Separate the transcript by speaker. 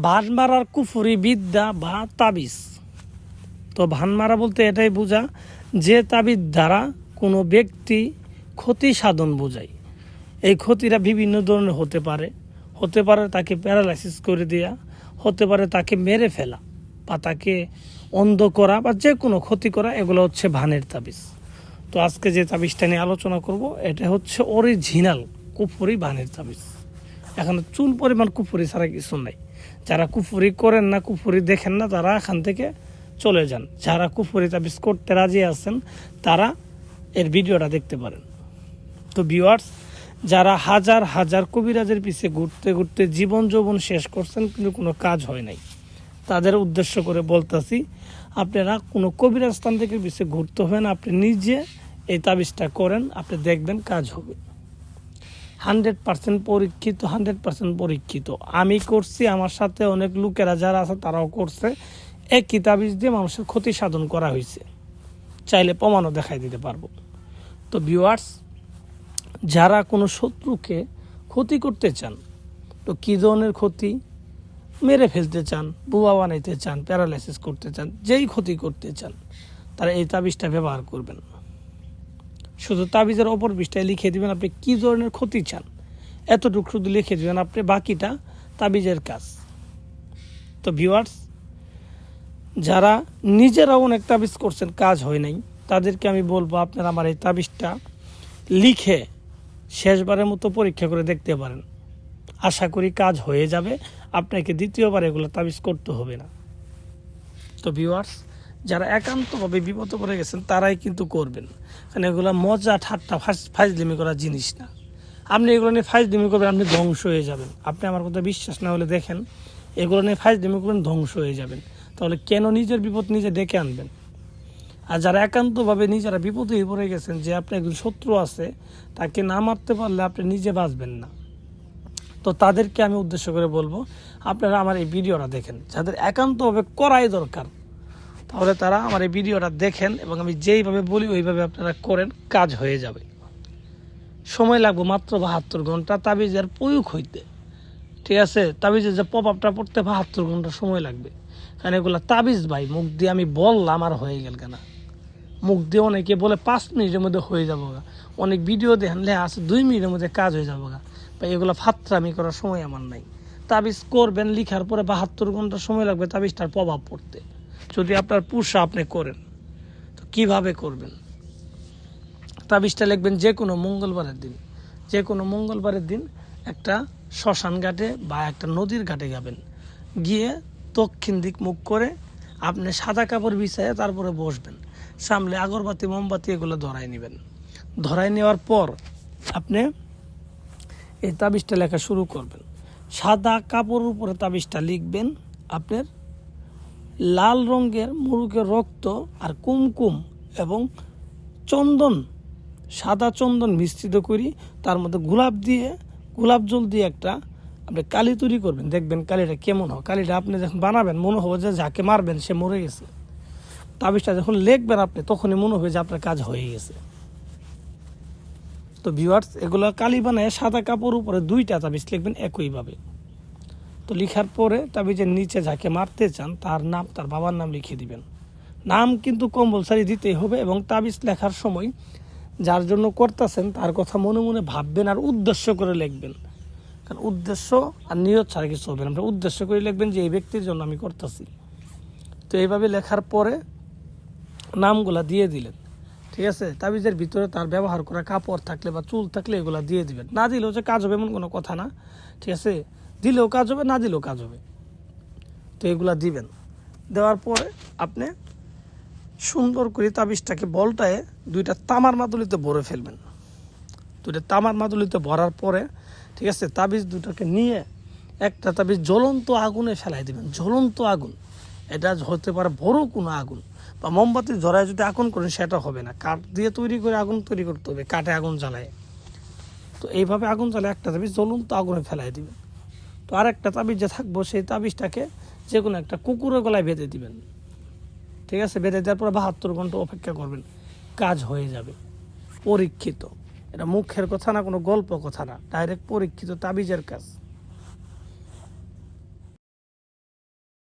Speaker 1: ভান মারার কুফুরি বিদ্যা বা তাবিজ। তো ভান মারা বলতে এটাই বোঝা, যে তাবিজ দ্বারা কোনো ব্যক্তি ক্ষতি সাধন বোঝায়। এই ক্ষতিটা বিভিন্ন ধরনের হতে পারে। হতে পারে তাকে প্যারালাইসিস করে দেয়া, হতে পারে তাকে মেরে ফেলা বা তাকে অন্ধ করা বা যে কোনো ক্ষতি করা, এগুলো হচ্ছে ভানের তাবিজ। তো আজকে যে তাবিজটা নিয়ে আলোচনা করব, এটা হচ্ছে অরিজিনাল কুফুরি ভানের তাবিজ। এখানে চুল পরিমাণ কুফুরি ছাড়া কিছু নাই। যারা কুফুরি করেন না, কুফুরি দেখেন না, তারা এখান থেকে চলে যান। যারা কুফুরি তাবিজ করতে রাজি আছেন, তারা এর ভিডিওটা দেখতে পারেন। তো ভিউয়ার্স যারা হাজার হাজার কবিরাজের পিছে ঘুরতে ঘুরতে জীবন যৌবন শেষ করছেন, কিন্তু কোনো কাজ হয় নাই। তাদের উদ্দেশ্য করে বলতেছি, আপনারা কোনো কবিরাজ স্থান থেকে পিছিয়ে ঘুরতে হবে না আপনি নিজে এই তাবিজটা করেন, আপনি দেখবেন কাজ হবে। হান্ড্রেড পার্সেন্ট পরীক্ষিত, হান্ড্রেড পার্সেন্ট পরীক্ষিত। আমি করছি, আমার সাথে অনেক লোকেরা যারা আছে, তারাও করছে। একই তাবিজ দিয়ে মানুষের ক্ষতি সাধন করা হয়েছে। চাইলে প্রমাণও দেখাই দিতে পারব। তো ভিউয়ার্স যারা কোনো শত্রুকে ক্ষতি করতে চান, তো কী ধরনের ক্ষতি? মেরে ফেলতে চান বুয়া বানাইতে চান প্যারালাইসিস করতে চান, যেই ক্ষতি করতে চান, তারা এই তাবিজটা ব্যবহার করবেন। শুধু তাবিজের অপর পৃষ্ঠায় লিখে দিবেন আপনি কী ধরনের ক্ষতি চান? এতটুকু শুধু লিখে দিবেন আপনি বাকিটা তাবিজের কাজ। তো ভিউয়ার্স যারা নিজেরাও অনেক তাবিজ করছেন, কাজ হয় নাই, তাদেরকে আমি বলব আপনারা আমার এই তাবিজটা লিখে শেষবারের মতো পরীক্ষা করে দেখতে পারেন। আশা করি কাজ হয়ে যাবে, আপনাকে দ্বিতীয়বার এগুলো তাবিজ করতে হবে না। তো ভিউয়ার্স যারা একান্তভাবে বিপদে পড়ে গেছেন, তারাই কিন্তু করবেন। কারণ এগুলো মজা, ঠাট্টা ফাজলিমি করার জিনিস না। আপনি এগুলো নিয়ে ফাজলিমি করবেন, আপনি ধ্বংস হয়ে যাবেন। আপনি আমার কথা বিশ্বাস না হলে দেখেন, এগুলো নিয়ে ফাজলিমি করবেন, ধ্বংস হয়ে যাবেন। তাহলে কেন নিজের বিপদ নিজে ডেকে আনবেন? আর যারা একান্তভাবে নিজেরা বিপদে পড়ে গেছেন, যে আপনার একজন শত্রু আছে, তাকে না মারতে পারলে আপনি নিজে বাঁচবেন না। তো তাদেরকে আমি উদ্দেশ্য করে বলব, আপনারা আমার এই ভিডিওটা দেখেন। যাদের একান্তভাবে করাই দরকার তাহলে তারা আমার এই ভিডিওটা দেখেন এবং আমি যেইভাবে বলি, ওইভাবে আপনারা করেন, কাজ হয়ে যাবে। সময় লাগবে মাত্র বাহাত্তর ঘণ্টা তাবিজের প্রয়োগ হইতে। ঠিক আছে? তাবিজের যে পপ আপটা পড়তে বাহাত্তর ঘণ্টা সময় লাগবে। কারণ এগুলো তাবিজ ভাই, মুখ দিয়ে আমি বললাম আর হয়ে গেল কেনা? মুখ দিয়ে অনেকে বলে পাঁচ মিনিটের মধ্যে হয়ে যাব গা। অনেক ভিডিও দেখেন লেখা আছে দুই মিনিটের মধ্যে কাজ হয়ে যাব গা। বা এগুলো ফাত্রামি করার সময় আমার নাই। তাবিজ করবেন, লিখার পরে বাহাত্তর ঘণ্টা সময় লাগবে তাবিজটার প্রভাব পড়তে। যদি আপনার পুষা আপনি করেন, তো কীভাবে করবেন? তাবিজটা লিখবেন যে কোনো মঙ্গলবারের দিন। যে কোনো মঙ্গলবারের দিন একটা শ্মশান ঘাটে বা একটা নদীর ঘাটে যাবেন। গিয়ে দক্ষিণ দিক মুখ করে আপনি সাদা কাপড় বিছাইয়ে তারপরে বসবেন। সামলে আগরবাতি, মোমবাতি এগুলো ধরাই নেবেন। ধরাই নেওয়ার পর আপনি এই তাবিজটা লেখা শুরু করবেন। সাদা কাপড়ের উপরে তাবিজটা লিখবেন আপনার লাল রঙের মুরুগের রক্ত আর কুমকুম এবং চন্দন, সাদা চন্দন মিশ্রিত করি, তার মধ্যে গোলাপ দিয়ে, গোলাপ জল দিয়ে একটা আপনি কালি তৈরি করবেন। দেখবেন কালিটা কেমন হয়। কালিটা আপনি যখন বানাবেন, মনে হবে যে যাকে মারবেন সে মরে গেছে। তাবিজটা যখন লিখবেন আপনি, তখনই মনে হবে যে আপনার কাজ হয়ে গেছে। তো ভিউয়ার্স এগুলো কালি বানায় সাদা কাপড় উপরে দুইটা তাবিজ লিখবেন একইভাবে। তো লিখার পরে তাবিজের নিচে যাকে মারতে চান, তার নাম, তার বাবার নাম লিখে দিবেন। নাম কিন্তু কম্পালসারি দিতেই হবে এবং তাবিজ লেখার সময় যার জন্য করতেছেন, তার কথা মনে মনে ভাববেন আর উদ্দেশ্য করে লিখবেন। কারণ উদ্দেশ্য আর নিয়ত ছাড়া কিছু হবে না। আপনি উদ্দেশ্য করে লিখবেন যে, এই ব্যক্তির জন্য আমি করতেছি। তো এইভাবে লেখার পরে নামগুলা দিয়ে দিলেন। ঠিক আছে? তাবিজের ভিতরে তার ব্যবহার করা কাপড় থাকলে বা চুল থাকলে এগুলো দিয়ে দিবেন। না দিলেও যে কাজ হবে এমন কোনো কথা না। ঠিক আছে? দিলেও কাজ হবে, না দিলেও কাজ হবে। তো এগুলা দিবেন। দেওয়ার পরে আপনি সুন্দর করে তাবিজটাকে বলটায় দুইটা তামার মাদুলিতে ভরে ফেলবেন। দুইটা তামার মাদুলিতে ভরার পরে, ঠিক আছে, তাবিজ দুটাকে নিয়ে একটা তাবিজ জ্বলন্ত আগুনে ফেলাই দিবেন। জ্বলন্ত আগুন। এটা হতে পারে বড় কোনো আগুন বা মোমবাতি ধরায় যদি আগুন করেন, সেটা হবে না। কাঠ দিয়ে তৈরি করে আগুন তৈরি করতে হবে, কাঠে আগুন জ্বালায়। তো এইভাবে আগুন জ্বালায় একটা তাবিজ জ্বলন্ত আগুনে ফেলাই দিবেন। তো আর একটা তাবিজ যে থাকব, সেই তাবিজটাকে যে কোনো একটা কুকুরের গলায় বেঁধে দিবেন। ঠিক আছে? বেঁধে দেওয়ার পরে বাহাত্তর ঘণ্টা অপেক্ষা করবেন। কাজ হয়ে যাবে। পরীক্ষিত। এটা মুখের কথা না, কোনো গল্প কথা না। ডাইরেক্ট পরীক্ষিত তাবিজের কাজ।